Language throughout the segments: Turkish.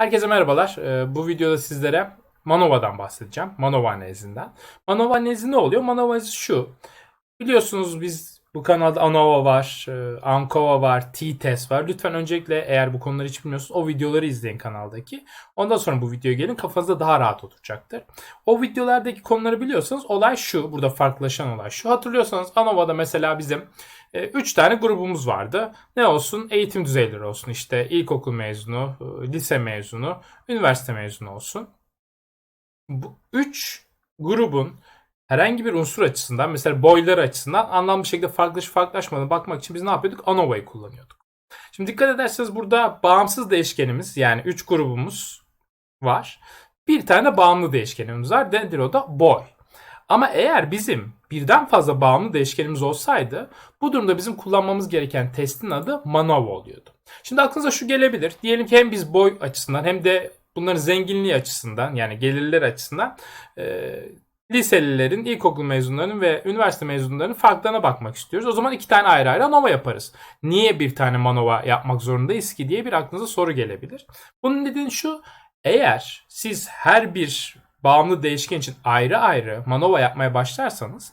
Herkese merhabalar. Ee, Bu videoda sizlere Manova'dan bahsedeceğim. Manova analizinden. Manova analizi ne oluyor? Manova analizi şu. Biliyorsunuz biz bu kanalda ANOVA var, e, ANKOVA var, T-TEST var. Lütfen öncelikle eğer bu konuları hiç bilmiyorsanız o videoları izleyin kanaldaki. Ondan sonra bu videoya gelin kafanızda daha rahat oturacaktır. O videolardaki konuları biliyorsanız olay şu. Burada farklılaşan olay şu. Hatırlıyorsanız ANOVA'da mesela bizim 3 tane grubumuz vardı. Ne olsun? Eğitim düzeyleri olsun. İşte ilkokul mezunu, e, lise mezunu, üniversite mezunu olsun. Bu 3 grubun herhangi bir unsur açısından mesela boyları açısından anlamlı şekilde farklılaşıp farklılaşmadığına bakmak için biz ne yapıyorduk? ANOVA'yı kullanıyorduk. Şimdi dikkat ederseniz burada bağımsız değişkenimiz yani 3 grubumuz var. Bir tane bağımlı değişkenimiz var. Nedir o da? Boy. Ama eğer bizim birden fazla bağımlı değişkenimiz olsaydı bu durumda bizim kullanmamız gereken testin adı MANOVA oluyordu. Şimdi aklınıza şu gelebilir. Diyelim ki hem biz boy açısından hem de bunların zenginliği açısından yani gelirler açısından e, liselilerin, ilkokul mezunlarının ve üniversite mezunlarının farklarına bakmak istiyoruz. O zaman iki tane ayrı ayrı ANOVA yaparız. Niye bir tane MANOVA yapmak zorundayız ki diye bir aklınıza soru gelebilir. Bunun nedeni şu. Eğer siz her bir bağımlı değişken için ayrı ayrı manova yapmaya başlarsanız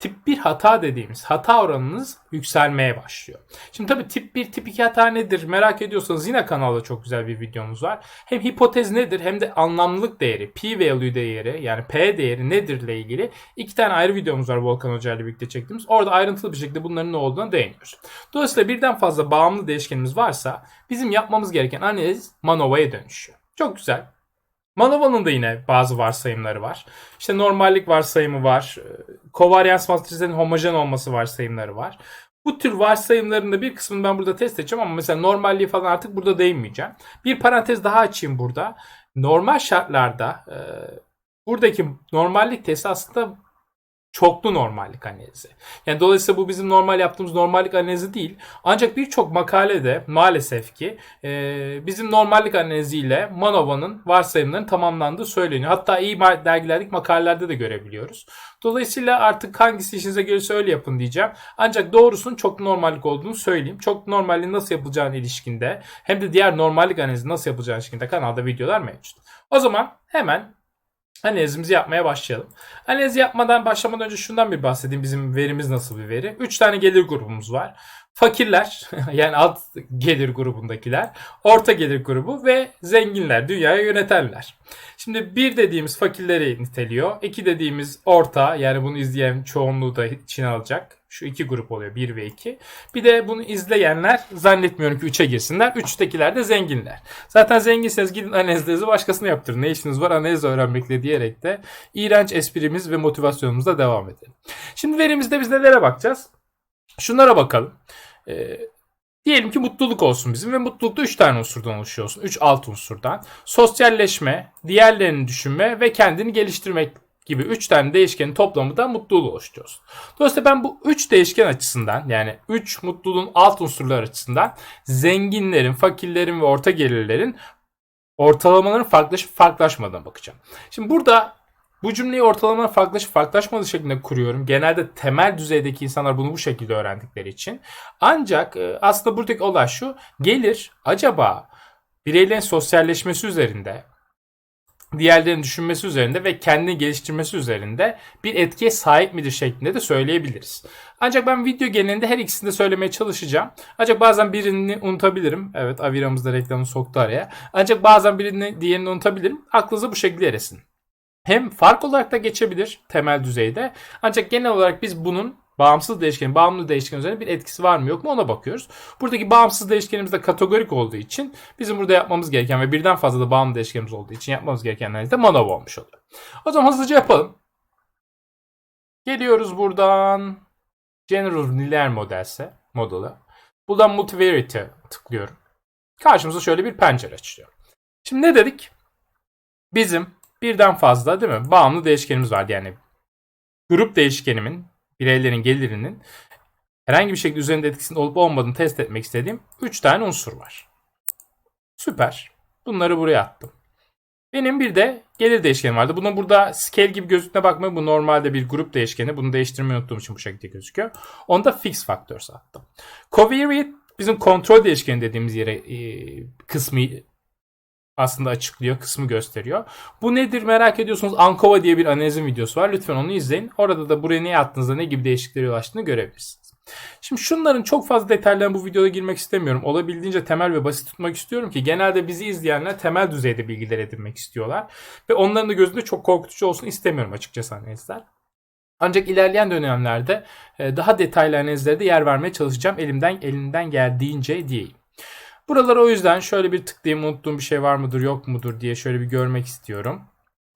tip 1 hata dediğimiz hata oranınız yükselmeye başlıyor. Şimdi tabii tip 1, tip 2 hata nedir merak ediyorsanız yine kanalda çok güzel bir videomuz var. Hem hipotez nedir hem de anlamlılık değeri, p-value değeri yani p değeri nedir ile ilgili iki tane ayrı videomuz var Volkan Hoca ile birlikte çektiğimiz. Orada ayrıntılı bir şekilde bunların ne olduğuna değiniyoruz. Dolayısıyla birden fazla bağımlı değişkenimiz varsa bizim yapmamız gereken analiz manova'ya dönüşüyor. Çok güzel. Manova'nın da yine bazı varsayımları var. İşte normallik varsayımı var. Kovaryans matrislerin homojen olması varsayımları var. Bu tür varsayımların da bir kısmını ben burada test edeceğim ama mesela normalliği falan artık burada değinmeyeceğim. Bir parantez daha açayım burada. Normal şartlarda e, buradaki normallik testi aslında çoklu normallik analizi. Yani dolayısıyla bu bizim normal yaptığımız normallik analizi değil. Ancak birçok makalede maalesef ki e, bizim normallik analiziyle Manova'nın varsayımlarının tamamlandığı söyleniyor. Hatta iyi dergilerdeki makalelerde de görebiliyoruz. Dolayısıyla artık hangisi işinize gelirse öyle yapın diyeceğim. Ancak doğrusunun çok normallik olduğunu söyleyeyim. Çok normalliğin nasıl yapılacağını ilişkinde hem de diğer normallik analizi nasıl yapılacağını ilişkinde kanalda videolar mevcut. O zaman hemen Analizimizi yapmaya başlayalım. Analiz yapmadan başlamadan önce şundan bir bahsedeyim. Bizim verimiz nasıl bir veri? 3 tane gelir grubumuz var. Fakirler yani alt gelir grubundakiler, orta gelir grubu ve zenginler, dünyayı yönetenler. Şimdi bir dediğimiz fakirleri niteliyor. İki dediğimiz orta yani bunu izleyen çoğunluğu da içine alacak. Şu iki grup oluyor 1 ve 2. Bir de bunu izleyenler zannetmiyorum ki 3'e girsinler. 3'tekiler de zenginler. Zaten zenginseniz gidin analizlerinizi başkasına yaptırın. Ne işiniz var analiz öğrenmekle diyerek de iğrenç esprimiz ve motivasyonumuzla devam edelim. Şimdi verimizde biz nelere bakacağız? Şunlara bakalım. Ee, diyelim ki mutluluk olsun bizim ve mutlulukta 3 tane unsurdan oluşuyor olsun. 3 alt unsurdan. Sosyalleşme, diğerlerini düşünme ve kendini geliştirmek gibi 3 tane değişkenin toplamı da mutluluğu oluşturuyorsun. Dolayısıyla ben bu 3 değişken açısından yani 3 mutluluğun alt unsurlar açısından zenginlerin, fakirlerin ve orta gelirlerin ortalamaların farklılaşıp farklılaşmadığına bakacağım. Şimdi burada bu cümleyi ortalama farklılaşıp farklılaşmadığı şeklinde kuruyorum. Genelde temel düzeydeki insanlar bunu bu şekilde öğrendikleri için. Ancak e, aslında buradaki olay şu. Gelir acaba bireylerin sosyalleşmesi üzerinde diğerlerinin düşünmesi üzerinde ve kendini geliştirmesi üzerinde bir etkiye sahip midir şeklinde de söyleyebiliriz. Ancak ben video genelinde her ikisini de söylemeye çalışacağım. Ancak bazen birini unutabilirim. Evet Avira'mız da reklamı soktu araya. Ancak bazen birini diğerini unutabilirim. Aklınıza bu şekilde eresin. Hem fark olarak da geçebilir temel düzeyde. Ancak genel olarak biz bunun bağımsız değişken, bağımlı değişken üzerine bir etkisi var mı yok mu ona bakıyoruz. Buradaki bağımsız değişkenimiz de kategorik olduğu için bizim burada yapmamız gereken ve birden fazla da bağımlı değişkenimiz olduğu için yapmamız gerekenler de manava olmuş oluyor. O zaman hızlıca yapalım. Geliyoruz buradan General Linear Modelse modeli. Buradan Multivariate tıklıyorum. Karşımıza şöyle bir pencere açılıyor. Şimdi ne dedik? Bizim birden fazla değil mi? Bağımlı değişkenimiz var. Yani grup değişkenimin bireylerin gelirinin herhangi bir şekilde üzerinde etkisinin olup olmadığını test etmek istediğim 3 tane unsur var. Süper. Bunları buraya attım. Benim bir de gelir değişkeni vardı. Buna burada scale gibi gözüktüğüne bakmayın. Bu normalde bir grup değişkeni. Bunu değiştirmeyi unuttuğum için bu şekilde gözüküyor. Onda fix factors attım. Covariate bizim kontrol değişkeni dediğimiz yere e, kısmı aslında açıklıyor, kısmı gösteriyor. Bu nedir merak ediyorsunuz. Ankova diye bir analizin videosu var. Lütfen onu izleyin. Orada da buraya ne yaptığınızda ne gibi değişikliklere yol açtığını görebilirsiniz. Şimdi şunların çok fazla detaylarına bu videoda girmek istemiyorum. Olabildiğince temel ve basit tutmak istiyorum ki genelde bizi izleyenler temel düzeyde bilgiler edinmek istiyorlar. Ve onların da gözünde çok korkutucu olsun istemiyorum açıkçası analizler. Ancak ilerleyen dönemlerde e, daha detaylı analizlere de yer vermeye çalışacağım elimden elinden geldiğince diyeyim. Buralara o yüzden şöyle bir tıklayayım unuttuğum bir şey var mıdır yok mudur diye şöyle bir görmek istiyorum.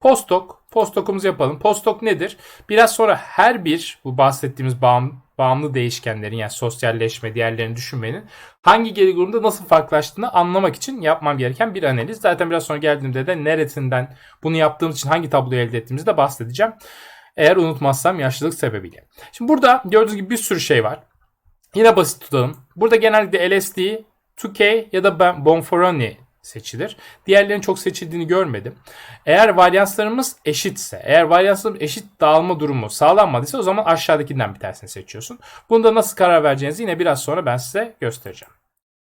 Postdoc, postdoc'umuzu yapalım. Postdoc nedir? Biraz sonra her bir bu bahsettiğimiz bağım, bağımlı değişkenlerin yani sosyalleşme, diğerlerini düşünmenin hangi geri grubunda nasıl farklılaştığını anlamak için yapmam gereken bir analiz. Zaten biraz sonra geldiğimde de neresinden bunu yaptığımız için hangi tabloyu elde ettiğimizi de bahsedeceğim. Eğer unutmazsam yaşlılık sebebiyle. Şimdi burada gördüğünüz gibi bir sürü şey var. Yine basit tutalım. Burada genellikle LSD, 2K ya da Bonferroni seçilir. Diğerlerinin çok seçildiğini görmedim. Eğer varyanslarımız eşitse, eğer varyanslarımız eşit dağılma durumu sağlanmadıysa o zaman aşağıdakinden bir tanesini seçiyorsun. Bunda nasıl karar vereceğinizi yine biraz sonra ben size göstereceğim.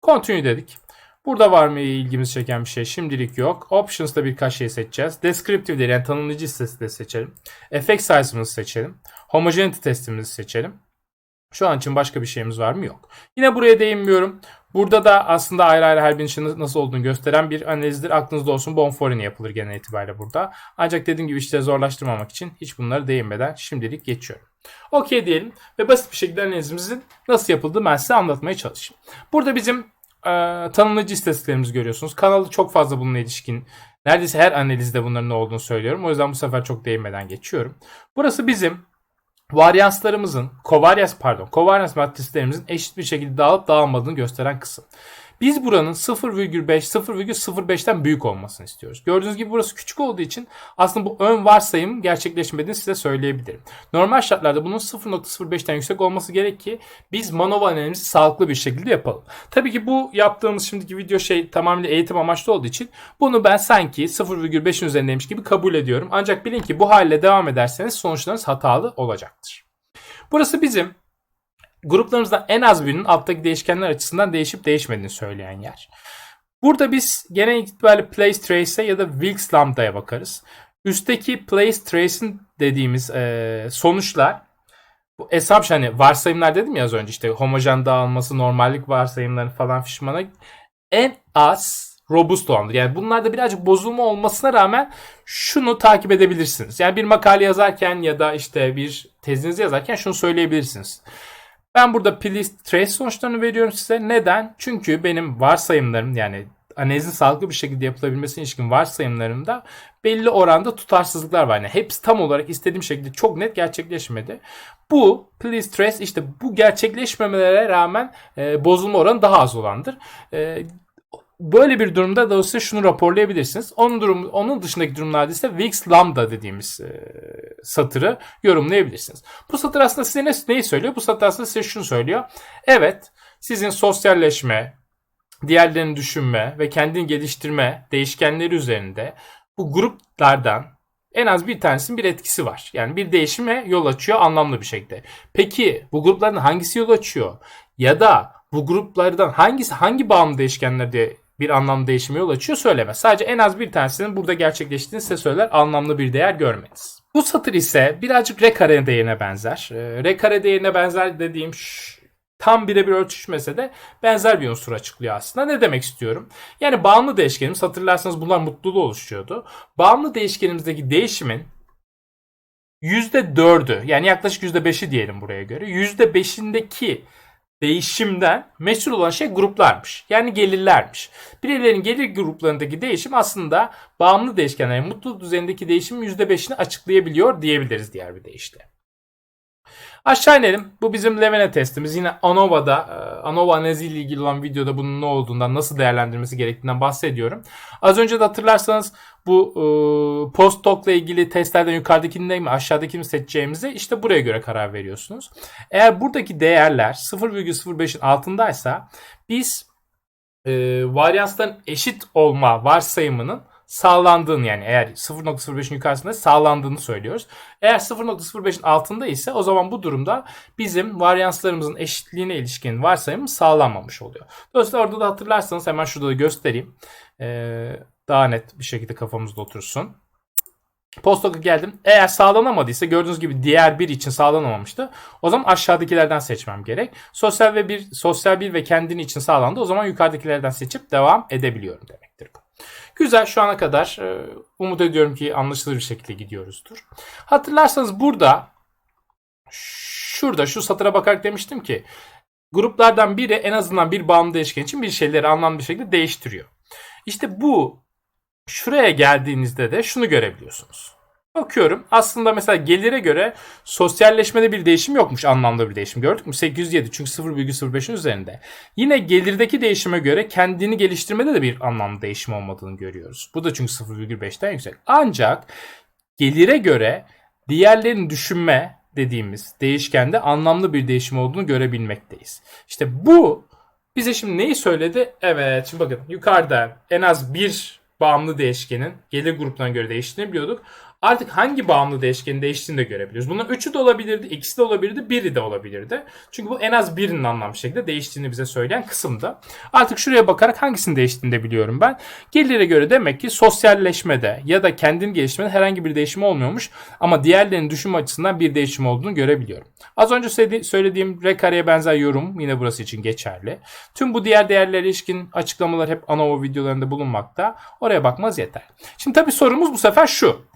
Continue dedik. Burada var mı ilgimizi çeken bir şey? Şimdilik yok. Options'ta birkaç şey seçeceğiz. Descriptive yani tanımlayıcı listesi de seçelim. Effect size'ımızı seçelim. Homogeneity testimizi seçelim. Şu an için başka bir şeyimiz var mı? Yok. Yine buraya değinmiyorum. Burada da aslında ayrı ayrı her birinin nasıl olduğunu gösteren bir analizdir. Aklınızda olsun Bonforini yapılır genel itibariyle burada. Ancak dediğim gibi işte zorlaştırmamak için hiç bunları değinmeden şimdilik geçiyorum. Okey diyelim ve basit bir şekilde analizimizin nasıl yapıldığını ben size anlatmaya çalışayım. Burada bizim e, tanımlayıcı istatistiklerimizi görüyorsunuz. Kanalı çok fazla bununla ilişkin neredeyse her analizde bunların ne olduğunu söylüyorum. O yüzden bu sefer çok değinmeden geçiyorum. Burası bizim varyanslarımızın, kovaryans pardon, kovaryans matrislerimizin eşit bir şekilde dağılıp dağılmadığını gösteren kısım. Biz buranın 0,5 0,05'ten büyük olmasını istiyoruz. Gördüğünüz gibi burası küçük olduğu için aslında bu ön varsayım gerçekleşmediğini size söyleyebilirim. Normal şartlarda bunun 0,05'ten yüksek olması gerek ki biz manova analizimizi sağlıklı bir şekilde yapalım. Tabii ki bu yaptığımız şimdiki video şey tamamıyla eğitim amaçlı olduğu için bunu ben sanki 0,5'in üzerindeymiş gibi kabul ediyorum. Ancak bilin ki bu hale devam ederseniz sonuçlarınız hatalı olacaktır. Burası bizim gruplarımızdan en az birinin alttaki değişkenler açısından değişip değişmediğini söyleyen yer. Burada biz genel itibariyle place trace'e ya da Wilks lambda'ya bakarız. Üstteki place trace'in dediğimiz e, sonuçlar bu assumption hani varsayımlar dedim ya az önce işte homojen dağılması, normallik varsayımları falan fişmana en az robust olandır. Yani bunlarda birazcık bozulma olmasına rağmen şunu takip edebilirsiniz. Yani bir makale yazarken ya da işte bir tezinizi yazarken şunu söyleyebilirsiniz. Ben burada please trace sonuçlarını veriyorum size. Neden? Çünkü benim varsayımlarım yani analizin sağlıklı bir şekilde yapılabilmesine ilişkin varsayımlarımda belli oranda tutarsızlıklar var. Yani hepsi tam olarak istediğim şekilde çok net gerçekleşmedi. Bu please trace işte bu gerçekleşmemelere rağmen e, bozulma oranı daha az olandır. E, Böyle bir durumda dolayısıyla şunu raporlayabilirsiniz. Onun durum, onun dışındaki durumlarda ise Wix Lambda dediğimiz e, satırı yorumlayabilirsiniz. Bu satır aslında size ne, neyi söylüyor? Bu satır aslında size şunu söylüyor. Evet, sizin sosyalleşme, diğerlerini düşünme ve kendini geliştirme değişkenleri üzerinde bu gruplardan en az bir tanesinin bir etkisi var. Yani bir değişime yol açıyor anlamlı bir şekilde. Peki bu grupların hangisi yol açıyor? Ya da bu gruplardan hangisi hangi bağımlı değişkenlerde bir anlam değişimi yol açıyor söylemez. Sadece en az bir tanesinin burada gerçekleştiğini size söyler anlamlı bir değer görmeniz. Bu satır ise birazcık R kare değerine benzer. E, R kare değerine benzer dediğim tam birebir ölçüşmese de benzer bir unsur açıklıyor aslında. Ne demek istiyorum? Yani bağımlı değişkenimiz hatırlarsanız bunlar mutluluğu oluşturuyordu. Bağımlı değişkenimizdeki değişimin %4'ü yani yaklaşık %5'i diyelim buraya göre. %5'indeki değişimden mesul olan şey gruplarmış. Yani gelirlermiş. Bireylerin gelir gruplarındaki değişim aslında bağımlı değişkenlerin mutluluk düzeyindeki değişimin %5'ini açıklayabiliyor diyebiliriz diğer bir deyişle. Aşağı inelim. Bu bizim Levene testimiz. Yine ANOVA'da, e, ANOVA analizi ile ilgili olan videoda bunun ne olduğundan, nasıl değerlendirmesi gerektiğinden bahsediyorum. Az önce de hatırlarsanız bu e, post ile ilgili testlerden yukarıdakini mi aşağıdakini mi seçeceğimizi işte buraya göre karar veriyorsunuz. Eğer buradaki değerler 0,05'in altındaysa biz e, varyansların eşit olma varsayımının sağlandığını yani eğer 0.05'in yukarısında sağlandığını söylüyoruz. Eğer 0.05'in altında ise o zaman bu durumda bizim varyanslarımızın eşitliğine ilişkin varsayımı sağlanmamış oluyor. Dolayısıyla orada da hatırlarsanız hemen şurada da göstereyim. Ee, daha net bir şekilde kafamızda otursun. Postdoc geldim. Eğer sağlanamadıysa gördüğünüz gibi diğer bir için sağlanamamıştı. O zaman aşağıdakilerden seçmem gerek. Sosyal ve bir sosyal bir ve kendini için sağlandı. O zaman yukarıdakilerden seçip devam edebiliyorum demektir bu. Güzel şu ana kadar e, umut ediyorum ki anlaşılır bir şekilde gidiyoruzdur. Hatırlarsanız burada şurada şu satıra bakarak demiştim ki gruplardan biri en azından bir bağımlı değişken için bir şeyleri anlamlı bir şekilde değiştiriyor. İşte bu şuraya geldiğinizde de şunu görebiliyorsunuz. Bakıyorum aslında mesela gelire göre sosyalleşmede bir değişim yokmuş anlamda bir değişim gördük mü? 807 çünkü 0,05'in üzerinde. Yine gelirdeki değişime göre kendini geliştirmede de bir anlamda değişim olmadığını görüyoruz. Bu da çünkü 0,5'ten yüksek. Ancak gelire göre diğerlerini düşünme dediğimiz değişkende anlamlı bir değişim olduğunu görebilmekteyiz. İşte bu bize şimdi neyi söyledi? Evet şimdi bakın yukarıda en az bir bağımlı değişkenin gelir gruplarına göre değiştiğini biliyorduk. Artık hangi bağımlı değişkenin değiştiğini de görebiliyoruz. Bunun üçü de olabilirdi, ikisi de olabilirdi, biri de olabilirdi. Çünkü bu en az birinin anlamlı şekilde değiştiğini bize söyleyen kısımda. Artık şuraya bakarak hangisinin değiştiğini de biliyorum ben. Gelire göre demek ki sosyalleşmede ya da kendini geliştirmede herhangi bir değişim olmuyormuş. Ama diğerlerinin düşünme açısından bir değişim olduğunu görebiliyorum. Az önce söylediğim R kareye benzer yorum yine burası için geçerli. Tüm bu diğer değerlere ilişkin açıklamalar hep ANOVA videolarında bulunmakta. Oraya bakmaz yeter. Şimdi tabii sorumuz bu sefer şu.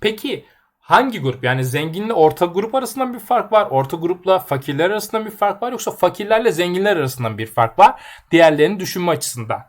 Peki hangi grup yani zenginle orta grup arasında bir fark var? Orta grupla fakirler arasında bir fark var yoksa fakirlerle zenginler arasında bir fark var? Diğerlerini düşünme açısından.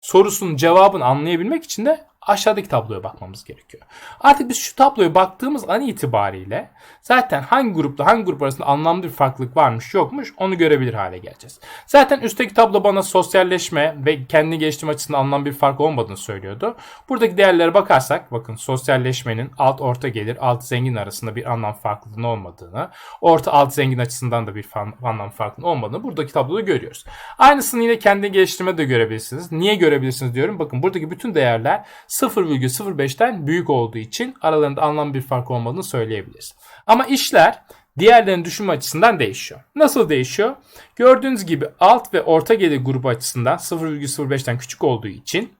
Sorusunun cevabını anlayabilmek için de aşağıdaki tabloya bakmamız gerekiyor. Artık biz şu tabloya baktığımız an itibariyle zaten hangi grupla hangi grup arasında anlamlı bir farklılık varmış yokmuş onu görebilir hale geleceğiz. Zaten üstteki tablo bana sosyalleşme ve kendini geliştirme açısından anlamlı bir fark olmadığını söylüyordu. Buradaki değerlere bakarsak bakın sosyalleşmenin alt orta gelir alt zengin arasında bir anlam farklılığının olmadığını orta alt zengin açısından da bir anlam farklılığının olmadığını buradaki tabloda görüyoruz. Aynısını yine kendini geliştirme de görebilirsiniz. Niye görebilirsiniz diyorum. Bakın buradaki bütün değerler 0,05'ten büyük olduğu için aralarında anlamlı bir fark olmadığını söyleyebiliriz. Ama işler diğerlerinin düşünme açısından değişiyor. Nasıl değişiyor? Gördüğünüz gibi alt ve orta gelir grubu açısından 0,05'ten küçük olduğu için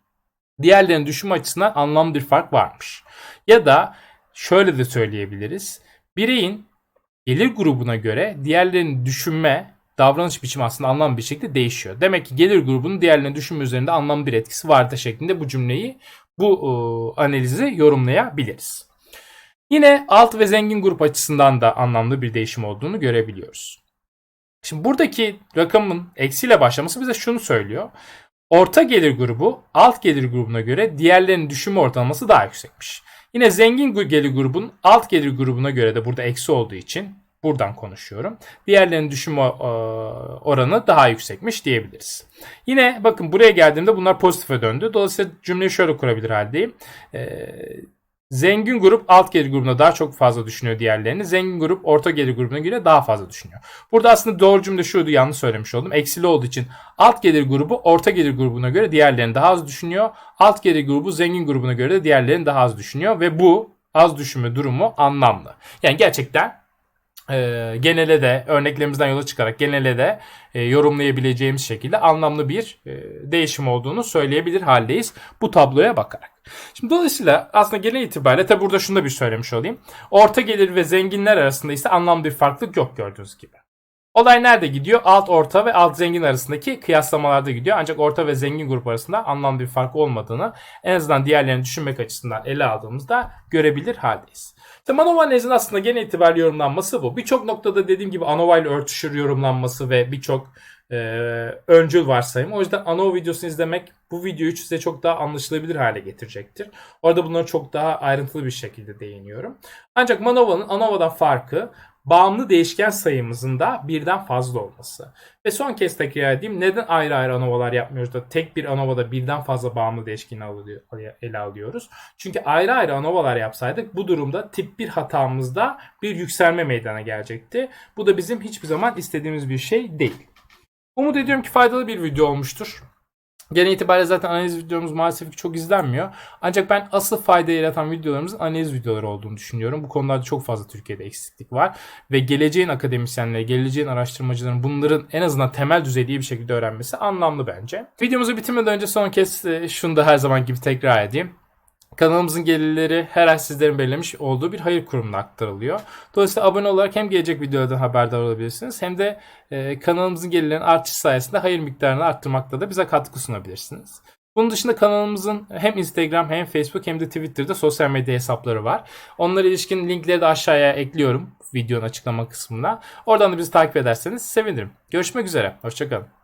diğerlerinin düşünme açısından anlamlı bir fark varmış. Ya da şöyle de söyleyebiliriz. Bireyin gelir grubuna göre diğerlerinin düşünme davranış biçimi aslında anlamlı bir şekilde değişiyor. Demek ki gelir grubunun diğerlerine düşünme üzerinde anlamlı bir etkisi vardı şeklinde bu cümleyi bu e, analizi yorumlayabiliriz. Yine alt ve zengin grup açısından da anlamlı bir değişim olduğunu görebiliyoruz. Şimdi buradaki rakamın eksiyle başlaması bize şunu söylüyor. Orta gelir grubu alt gelir grubuna göre diğerlerinin düşünme ortalaması daha yüksekmiş. Yine zengin gelir grubun alt gelir grubuna göre de burada eksi olduğu için buradan konuşuyorum. Diğerlerinin düşünme e, oranı daha yüksekmiş diyebiliriz. Yine bakın buraya geldiğimde bunlar pozitife döndü. Dolayısıyla cümleyi şöyle kurabilir haldeyim. Ee, Zengin grup alt gelir grubuna daha çok fazla düşünüyor diğerlerini. Zengin grup orta gelir grubuna göre daha fazla düşünüyor. Burada aslında doğru cümle şuydu yanlış söylemiş oldum. Eksili olduğu için alt gelir grubu orta gelir grubuna göre diğerlerini daha az düşünüyor. Alt gelir grubu zengin grubuna göre de diğerlerini daha az düşünüyor. Ve bu az düşünme durumu anlamlı. Yani gerçekten e, genele de örneklerimizden yola çıkarak genele de e, yorumlayabileceğimiz şekilde anlamlı bir e, değişim olduğunu söyleyebilir haldeyiz bu tabloya bakarak. Şimdi dolayısıyla aslında genel itibariyle tabi burada şunu da bir söylemiş olayım. Orta gelir ve zenginler arasında ise anlamlı bir farklılık yok gördüğünüz gibi. Olay nerede gidiyor? Alt orta ve alt zengin arasındaki kıyaslamalarda gidiyor. Ancak orta ve zengin grup arasında anlamlı bir fark olmadığını en azından diğerlerini düşünmek açısından ele aldığımızda görebilir haldeyiz. İşte Manova analizinin aslında genel itibariyle yorumlanması bu. Birçok noktada dediğim gibi Anova ile örtüşür yorumlanması ve birçok e, öncül varsayım. O yüzden Anova videosunu izlemek bu videoyu size çok daha anlaşılabilir hale getirecektir. Orada bunları çok daha ayrıntılı bir şekilde değiniyorum. Ancak Manova'nın Anova'dan farkı bağımlı değişken sayımızın da birden fazla olması. Ve son kez tekrar edeyim. Neden ayrı ayrı anovalar yapmıyoruz da tek bir anovada birden fazla bağımlı değişkeni ele alıyoruz? Çünkü ayrı ayrı anovalar yapsaydık bu durumda tip 1 hatamızda bir yükselme meydana gelecekti. Bu da bizim hiçbir zaman istediğimiz bir şey değil. Umut ediyorum ki faydalı bir video olmuştur. Genel itibariyle zaten analiz videomuz maalesef ki çok izlenmiyor. Ancak ben asıl fayda yaratan videolarımızın analiz videoları olduğunu düşünüyorum. Bu konularda çok fazla Türkiye'de eksiklik var. Ve geleceğin akademisyenleri, geleceğin araştırmacıların bunların en azından temel düzeyde bir şekilde öğrenmesi anlamlı bence. Videomuzu bitirmeden önce son kez e, şunu da her zaman gibi tekrar edeyim. Kanalımızın gelirleri her ay sizlerin belirlemiş olduğu bir hayır kurumuna aktarılıyor. Dolayısıyla abone olarak hem gelecek videolardan haberdar olabilirsiniz hem de e, kanalımızın gelirlerinin artışı sayesinde hayır miktarını arttırmakta da bize katkı sunabilirsiniz. Bunun dışında kanalımızın hem Instagram hem Facebook hem de Twitter'da sosyal medya hesapları var. Onlara ilişkin linkleri de aşağıya ekliyorum videonun açıklama kısmına. Oradan da bizi takip ederseniz sevinirim. Görüşmek üzere. Hoşçakalın.